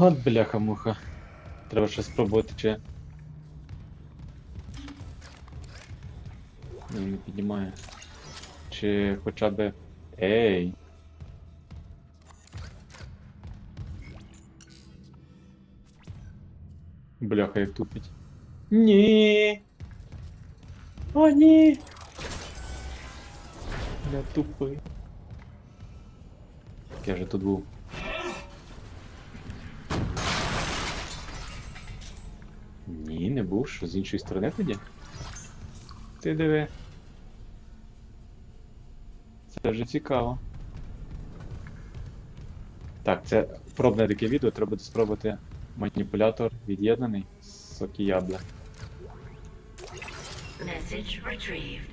От бляха-муха. Треба ще спробувати чи. Ні, не піднімає. Чи хоча б. Ей! Бляха, як тупить. Ні. О, ні. Я тупий. Я же тут був. Був, що з іншої сторони тоді. Ти диви. Це вже цікаво. Так, це пробне таке відео, треба буде спробувати маніпулятор від'єднаний з Сокіябла. Message retrieved.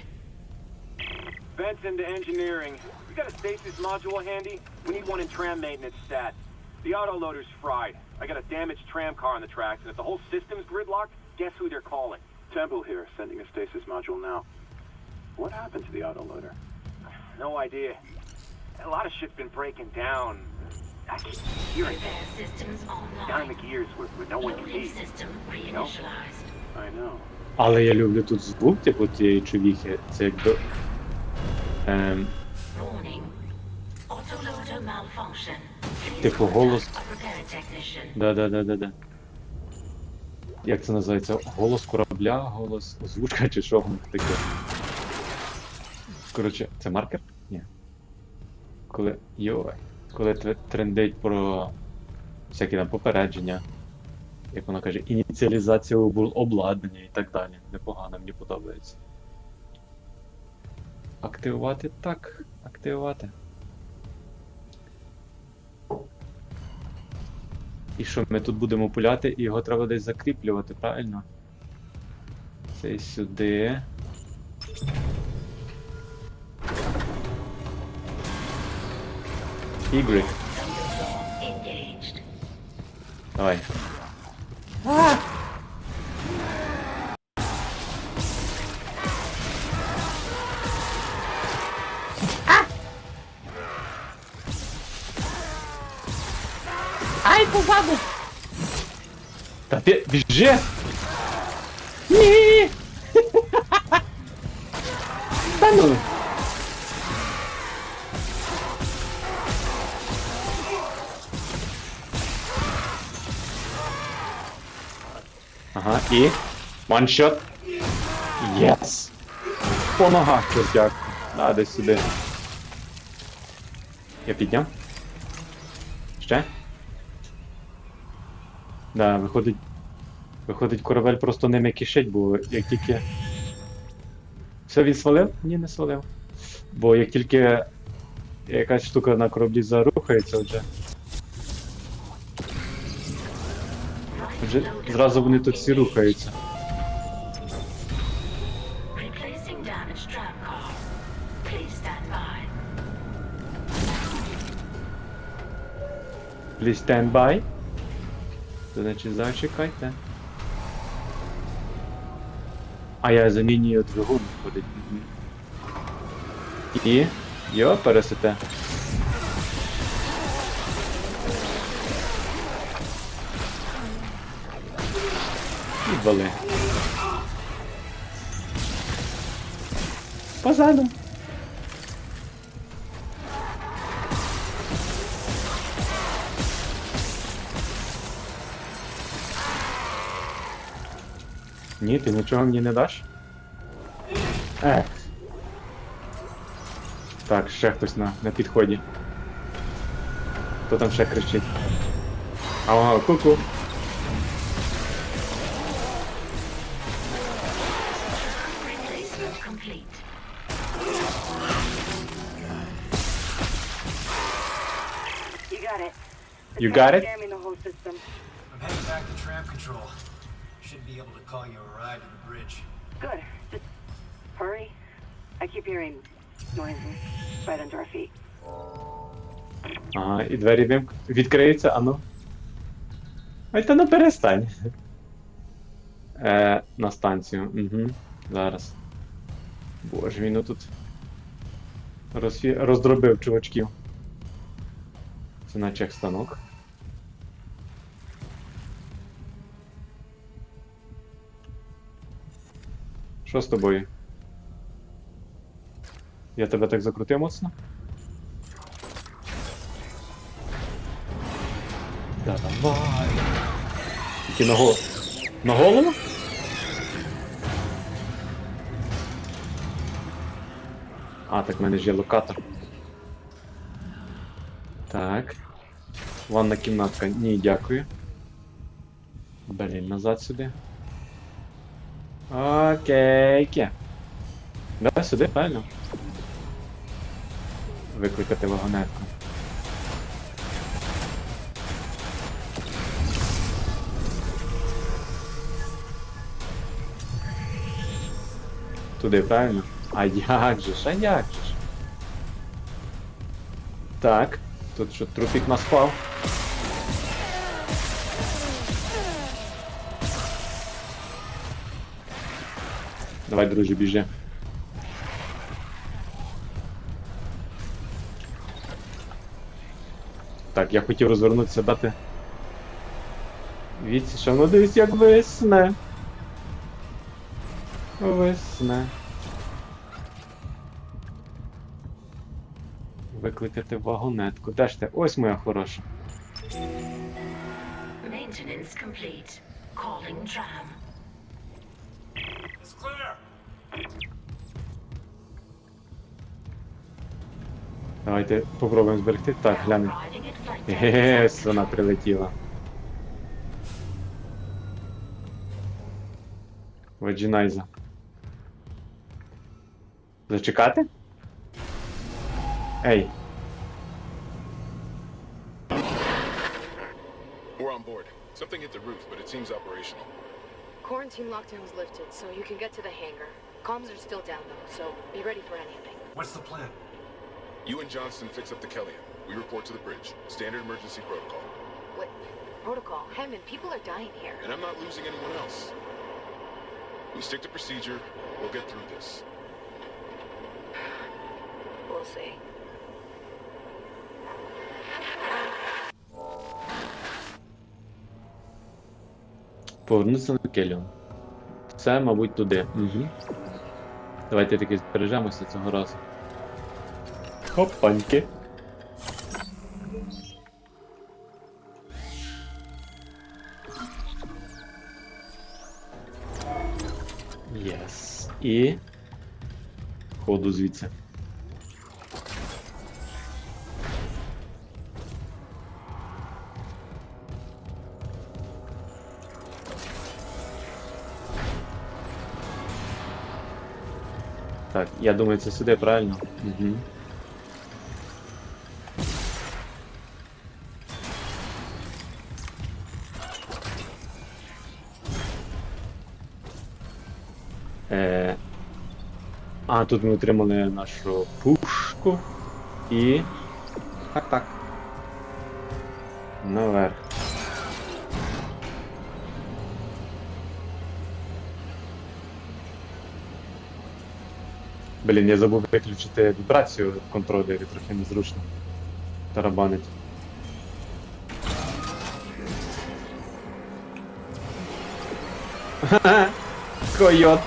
Vents into engineering. You got a stasis module handy? We need one in tram maintenance stat. The autoloader's fried. I got a damaged tram car on the tracks, and if the whole system's gridlocked, guess who they're calling? Temple here, sending a stasis module now. What happened to the autoloader? No idea. A lot of shit's been breaking down. I keep hearing systems down online. the gears where, where no one can see. system reinitialized. I know. Але я люблю тут звук, типу цієї човіхи. Це якби. Ем, Типу голос. Да-да-да-да-да. Як це називається? Голос корабля, голос озвучка чи що воно таке? Коротше, це маркер? Ні. Коли. Йой. Коли трендить про всякі там попередження, як вона каже, ініціалізація обладнання і так далі. Непогано, мені подобається. Активувати так. Активувати. І що ми тут будемо пуляти, і його треба десь закріплювати, правильно? Це сюди. Y. Давай. Ай, Та ти біжи! Ні! Ну! Ага, і. Ваншот. Єс! По ногах, чортяк. На, десь. Я підняв? Ще? Да, виходить. Виходить, корабель просто ними кишить, бо як тільки. Все він свалив? Ні, не свалив. Бо як тільки якась штука на кораблі зарухається вже. Вже зразу вони тут всі рухаються. Please stand by. Значить зачекайте. А я замінюю двигун виходить. Мгм. І. Йо, пересете. І вали. Позаду. Ні, ти нічого мені не даш? Ех. Так, ще хтось на, на підході. Хто там ще кричить? Ага, ку-ку. You got it. Should be able to call you a ride to the bridge. Good. Just hurry. I keep hearing noises right under our feet. Ага, і двері вим... відкриються, а ну. Ай та ну перестань. Е, на станцію. Угу. Зараз. Боже, він тут розфі... роздробив чувачків. Це наче як станок. Що з тобою? Я тебе так закрутив моцно? Давай. Тільки на голову. На голову? А, так в мене ж є локатор. Так. Ванна кімнатка. Ні, дякую. Блін, назад сюди. Окейки. Давай сюди, правильно? Викликати вагонетку. Туди, правильно? А як же ж, а як же ж? Так, тут що трупік нас Давай, друже, біжи. Так, я хотів розвернутися, дати. Віці, що ну дивись, як висне. Висне. Викликати вагонетку. Де ж ти? Ось моя хороша. Maintenance complete. Calling tram. Давайте попробуємо зберегти. Так, глянемо. Ось вона прилетіла. Ваджінайза. Зачекати? Ей, We're on board. Something hit the roof, but it seems operational. Quarantine lockdown was lifted, so you can get to the hangar. Comms are still down though, so be ready for anything. What's the plan? You and Johnston fix up the Kellion. We report to the bridge. Standard emergency protocol. What protocol? Hammond, people are dying here. And I'm not losing anyone else. We stick to procedure. We'll get through this. We'll see. повернутися на Келіон. Це, мабуть, туди. Угу. Давайте таки збережемося цього разу. Хопаньки. Єс. І. Ходу звідси. Так, я думаю, це сюди, правильно? Угу. А, тут ми отримали нашу пушку і. Так, так. Наверх. Блін, я забув виключити вібрацію в контролері, трохи незручно. Тарабанить. Ха-ха, Койот.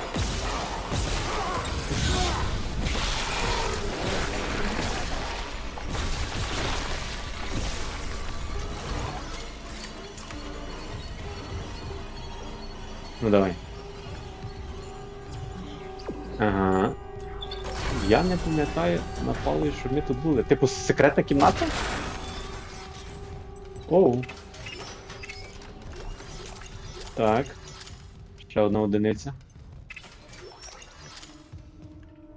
Пам'ятаю, напали, що ми тут були. Типу секретна кімната? Оу. Так. Ще одна одиниця.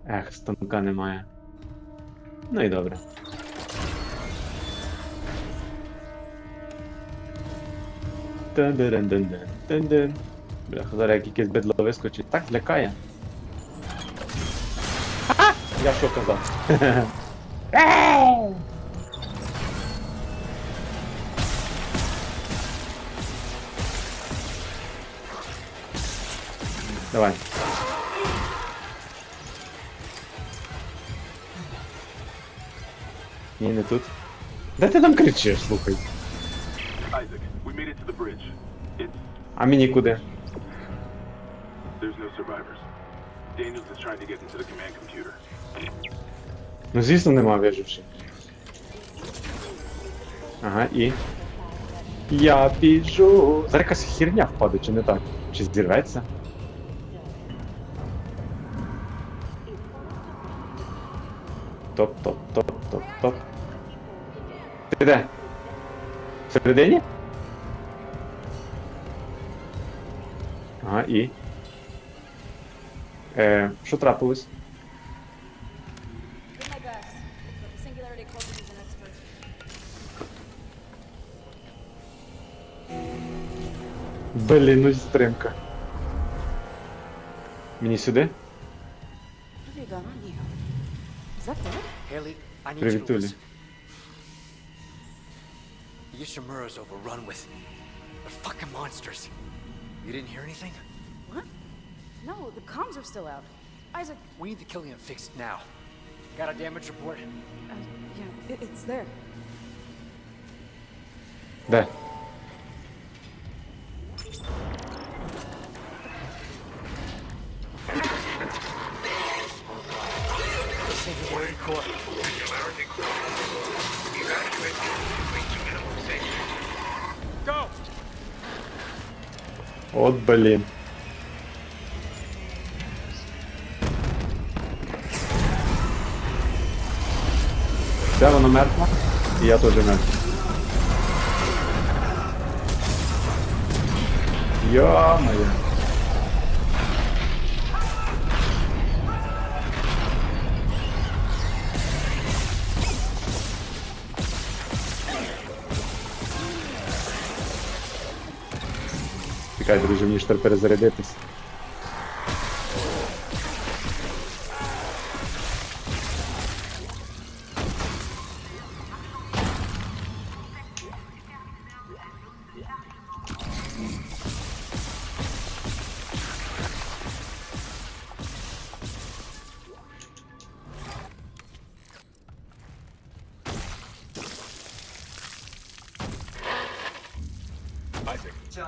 Ех, станка немає. Ну і добре. Тен-ден-ден-ден-ден-ден. Бляха, зараз як якесь бедло вискочить. Так злякає. Я що казав? Давай. Ні, не тут. Де ти там кричиш, слухай? Isaac, we made it to the bridge. It's А мені куди? there's no survivors. Daniels is trying to get into the command computer. Ну, звісно, нема виживши. Ага, і. Я біжу. Зараз якась херня впаде, чи не так? Чи зірветься? Топ, топ, топ, топ, топ. Ти де? Всередині? Ага, і. Е, що трапилось? Блін, ну стримка. Мені сюди? What have you got on you? Is that dead? Haley, I need Привіт, you to Толі. listen. Yashimura's overrun with... They're fucking monsters. You didn't hear anything? What? No, the comms are still out. Isaac, We need the Killian fixed now. Got a damage report? uh, yeah, it, it's there. Де? От блін. Все, вона мертва. І я теж мертвий. Йо-моє. Чекай, друзі, мені ж тепер перезарядитись.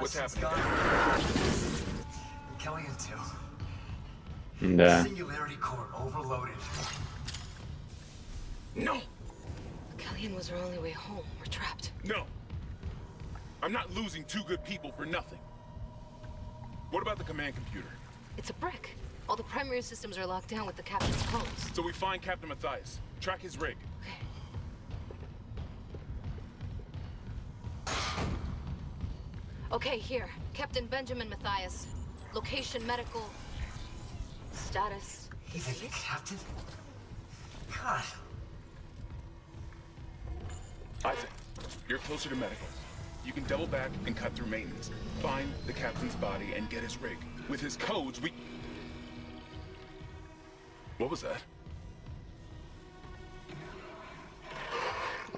What's happening? gone. Killian too. Да. Singularity core overloaded. No! Killian was our only way home. We're trapped. No! I'm not losing two good people for nothing. What about the command computer? It's a brick. All the primary systems are locked down with the captain's codes. So we find Captain Matthias, track his rig. Okay, here. Captain Benjamin Matthias. Location medical. Status. He's a captain? God. Isaac, you're closer to medical. You can double back and cut through maintenance. Find the captain's body and get his rig. With his codes, we. What was that?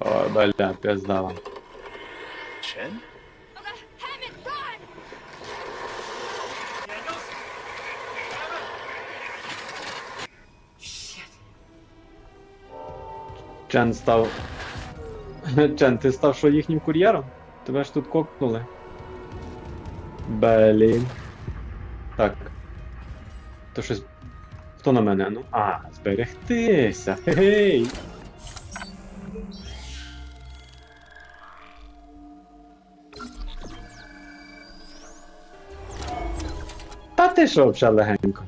О, бля, пиздала. Chen? Чен став. Чен, ти став що їхнім кур'єром? Тебе ж тут кокнули. Блін. Так. То щось. Хто на мене? Ну. А, зберегтися. Гей. Та ти що взагалі легенько?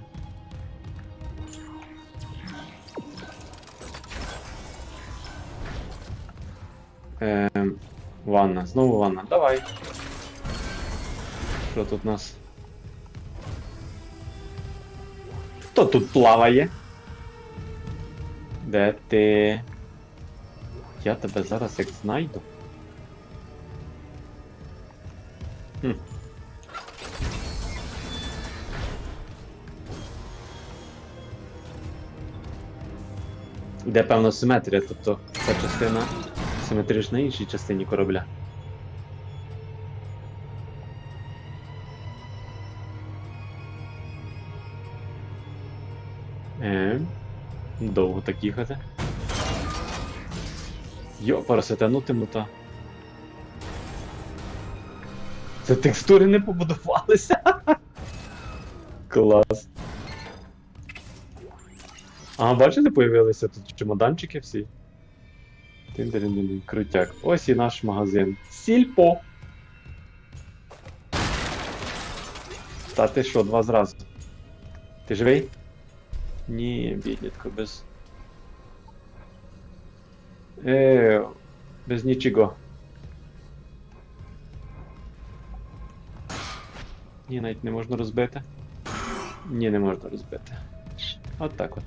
Ем, ванна, знову ванна. Давай. Що тут у нас? Хто тут плаває? Де ти? Я тебе зараз як знайду. Хм. Де певно симетрія, тобто ця частина симетрична іншій частині корабля. Е, довго так їхати. Йо, парасете, ну мута. Це текстури не побудувалися. Клас. Ага, бачите, появилися тут чемоданчики всі. Тин-дин-дин-дин, Крутяк. Ось і наш магазин. Сільпо. Та ти що, два зразу. Ти живий? Ні, біднятко, без. Е, без нічого. Ні, навіть не можна розбити. Ні, не можна розбити. От так от.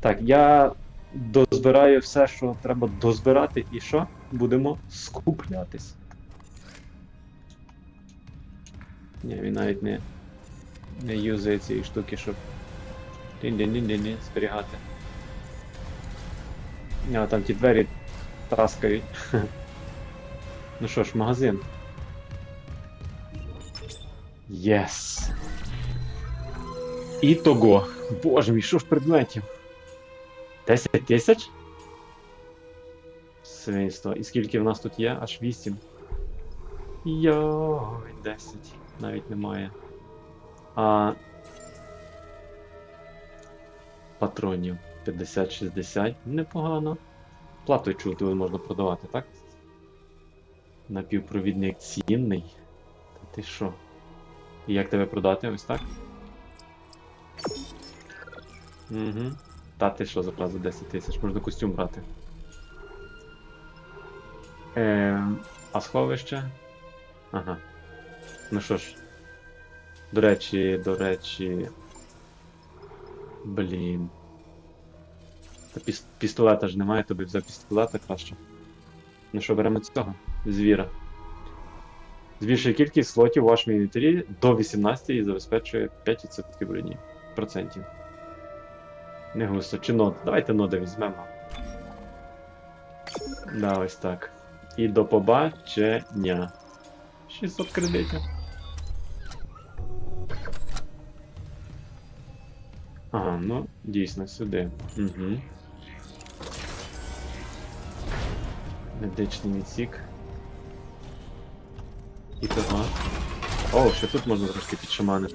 Так, я дозбираю все, що треба дозбирати, і що? Будемо скуплятись. Ні, він навіть не, не юзає цієї штуки, щоб. Дін-дін-дін-дін зберігати. А, там ті двері таскають. ну що ж, магазин. Єс. Ітого. Боже мій, що ж предметів? 10 тисяч? Свинство. І скільки в нас тут є? Аж 8. Йой, 10. Навіть немає. А. Патронів 50-60. Непогано. Платою чути можна продавати, так? Напівпровідник цінний. Та ти що? І як тебе продати? Ось так? Угу. Та ти що забрав за 10 тисяч? Можна костюм брати. Е, а сховище? Ага. Ну що ж. До речі, до речі. Блін. Та піс- пістолета ж немає, тобі взяв пістолета краще. Ну що, беремо цього? Звіра. Збільшує кількість слотів у вашому інвентарі до 18 і забезпечує 5% броні. Процентів. Не густо. Чи нод? Давайте ноди візьмемо. Да, ось так. І до побачення. 600 кредитів. Ага, ну, дійсно, сюди. Угу. Медичний відсік. І того. О, ще тут можна трошки підшаманити.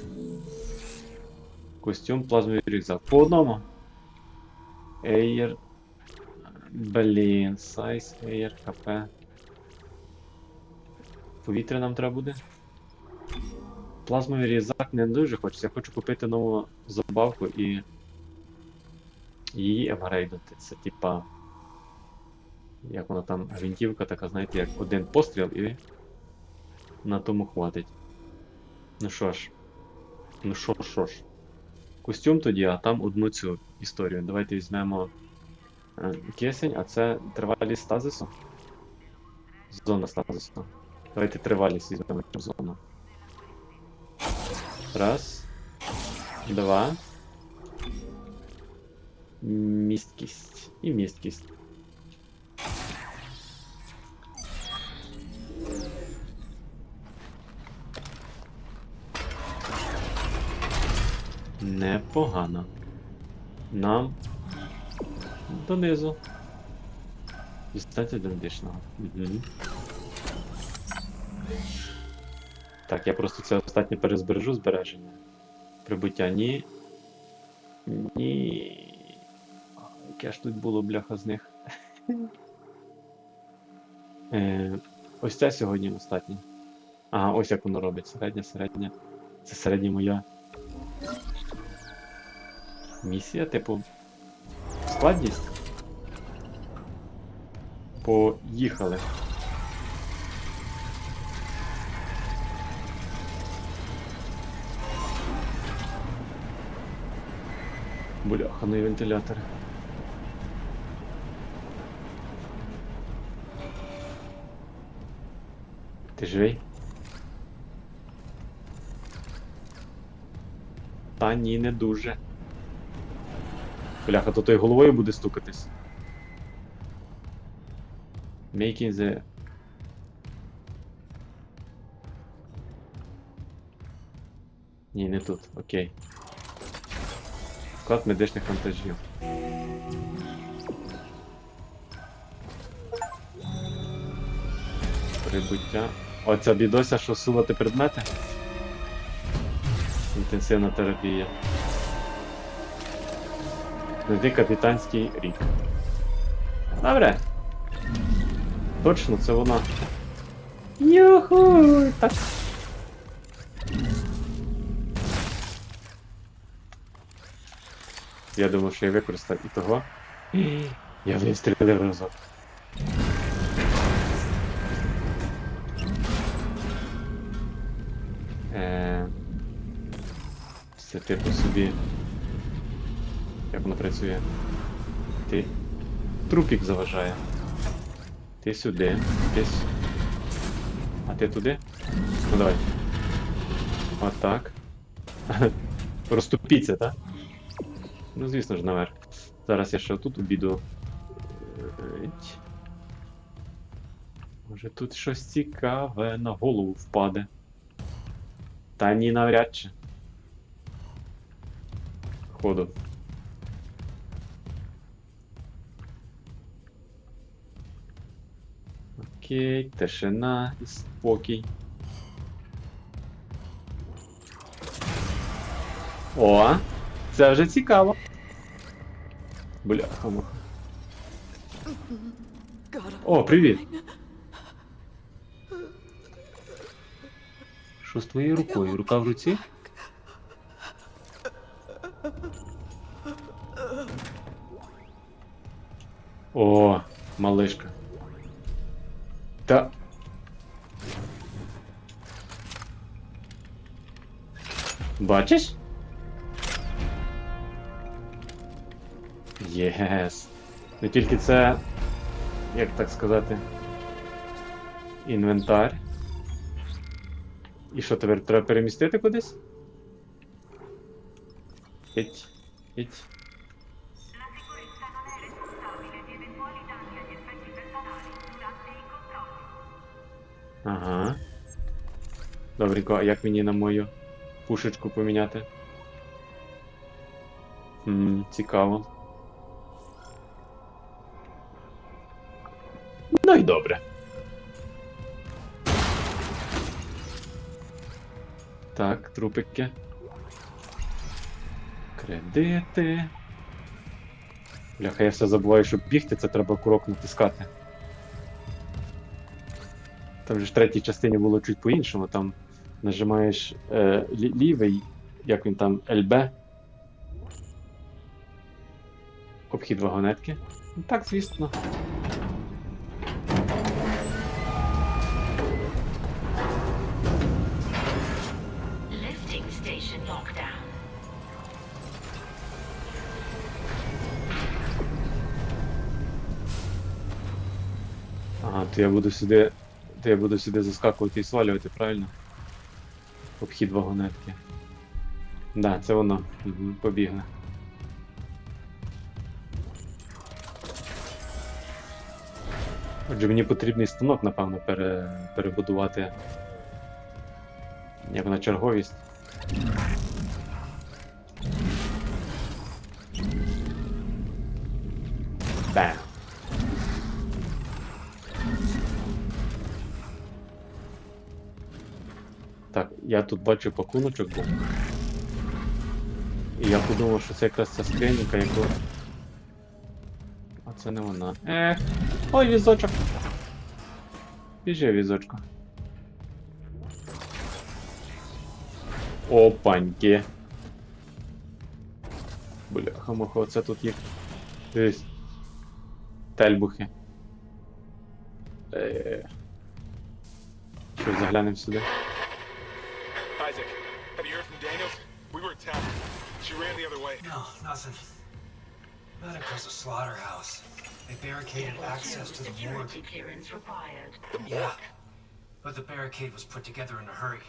Костюм, плазмовий рюкзак. По одному. Air. Блін, Size, Air, ХП. Повітря нам треба буде. Плазмовий різак не дуже хочеться. Я хочу купити нову забавку і. Її апгрейдити. Це типа. Як вона там, гвинтівка така, знаєте, як один постріл і. На тому хватить. Ну що ж. Ну що ж, що ж. Костюм тоді, а там одну цю історію. Давайте візьмемо е, кисень, а це тривалість стазису. Зона стазису. Давайте тривалість візьмемо цю зону. Раз. Два. Місткість. І місткість. Непогано. Нам донизу. Дістати до медичного. Угу. Так, я просто це остатнє перезбережу збереження. Прибуття ні. Ні. Яке ж тут було бляха з них. е, ось це сьогодні остатнє. Ага, ось як воно робить. Середня, середня. Це середня моя. Місія, типу. Складність. Поїхали. Бляха, ну і вентилятори. Ти живий? Та ні, не дуже. Бляха, то той головою буде стукатись. Making the... Ні, не тут, окей. Склад медичних вантажів. Прибуття. Оця бідося, що сувати предмети. Інтенсивна терапія. Знайди капітанський рік. Добре. Точно, це вона. Юху! Так. Я думав, що я використав і того. Я в вистрілив разок. Е, Це типу собі. Як воно працює? Ти. Трупік заважає. Ти сюди. Ти с... А ти туди? Ну давай. Отак. Розступіться, так? Ну, звісно ж, наверх. Зараз я ще тут обіду. Може тут щось цікаве на голову впаде. Та ні, навряд чи. Ходу. Окей, тишина і спокій. О, це вже цікаво. Бляха. О, привіт. Що з твоєю рукою? Рука в руці? Бачиш? Єс. Не тільки це, як так сказати, інвентар. І що тепер треба перемістити кудись? Геть, геть. Ага. Добренько, а як мені на мою пушечку поміняти? Хм, цікаво. Ну і добре. Так, трупики. Кредити. Бляха, я все забуваю, щоб бігти, це треба курок натискати. Там же ж в третій частині було чуть по-іншому, там нажимаєш е, лі- лівий, як він там, ЛБ. Обхід вагонетки. Ну так, звісно. Ага, то я буду сюди. То я буду сюди заскакувати і свалювати, правильно? Обхід вагонетки. Да, це воно. Угу, побігли. Отже, мені потрібний станок, напевно, пере... перебудувати. Як на черговість. Бам. Я тут бачу пакуночок був. І я подумав, що це якраз ця скринька, яку. А це не вона. Ех. Ой, візочок. Біжи, візочку. Опаньки. Бляха, муха, оце тут є. Дивись. Тельбухи. Е. Що, заглянемо сюди? We were attacked. She ran the other way. No, nothing. Medical's a slaughterhouse. They barricaded access to the morgue. Security clearance required. Yeah. But the barricade was put together in a hurry.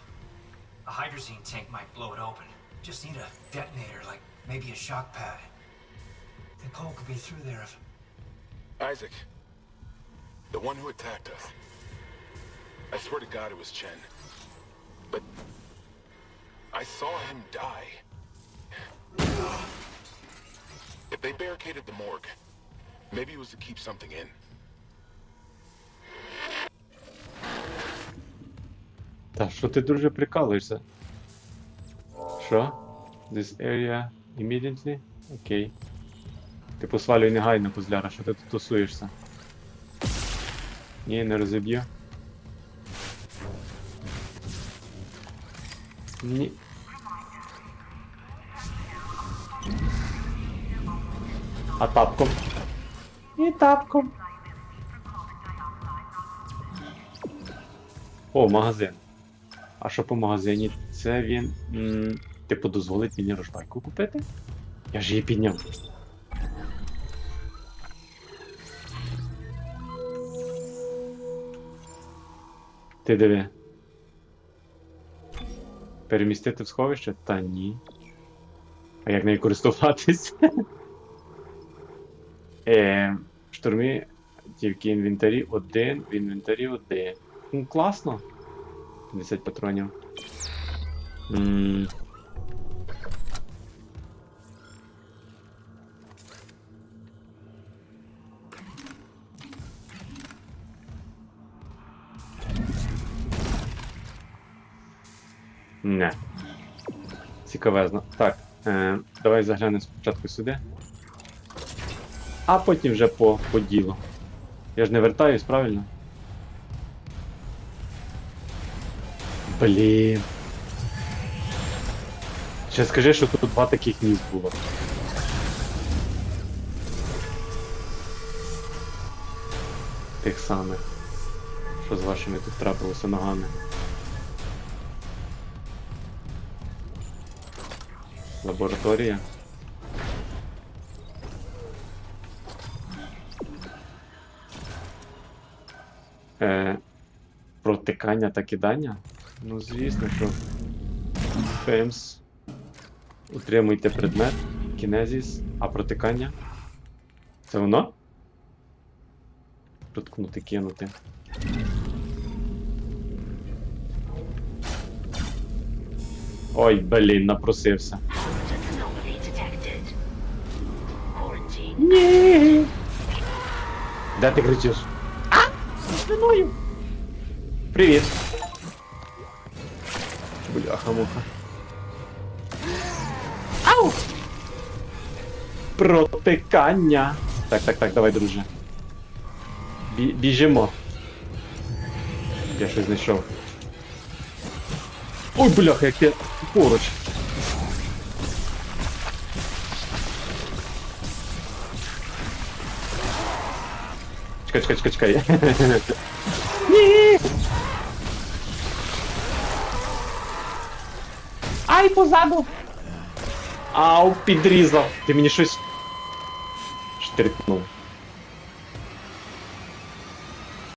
A hydrazine tank might blow it open. Just need a detonator, like maybe a shock pad. Nicole could be through there if. Isaac, the one who attacked us. I swear to God it was Chen. But I saw him die. If they barricaded the morgue, maybe it was to keep something in. Та що ти дуже прикалуєшся? Що? This area immediately? Окей. Okay. Типу свалюй негайно, кузляра, що ти тут тусуєшся. Ні, не розіб'ю. Ні. А тапком? І тапком. О, магазин. А що по магазині? Це він. М, типу дозволить мені рожбайку купити? Я ж її підняв. Ти диви. Перемістити в сховище? Та ні. А як нею користуватись? е, штурмі тільки інвентарі один, в інвентарі один. Ну, класно. 50 патронів. М, Не. Цікавезно. Так, е, давай заглянемо спочатку сюди. А потім вже по, по ділу. Я ж не вертаюсь, правильно? Блін. Ще скажи, що тут два таких місць було. Тих самих. Що з вашими тут трапилося ногами? Лабораторія. Е, протикання та кидання? Ну, звісно, що. Фемс. Утримуйте предмет. Кінезіс. А протикання? Це воно? Проткнути, кинути. Ой, блін, напросився. Anomaly detected. Quarantine. Ні. Де ти кричиш? А! Спиною! Привіт! Бляха-муха. Ау! Протикання! Так, так, так, давай, друже. Бі біжимо. Я щось знайшов. Ой, бляха, як я поруч. Чекай, чекай, чекай, чекай. Ні! Ай, позаду! Ау, підрізав! Ти мені щось штрикнув.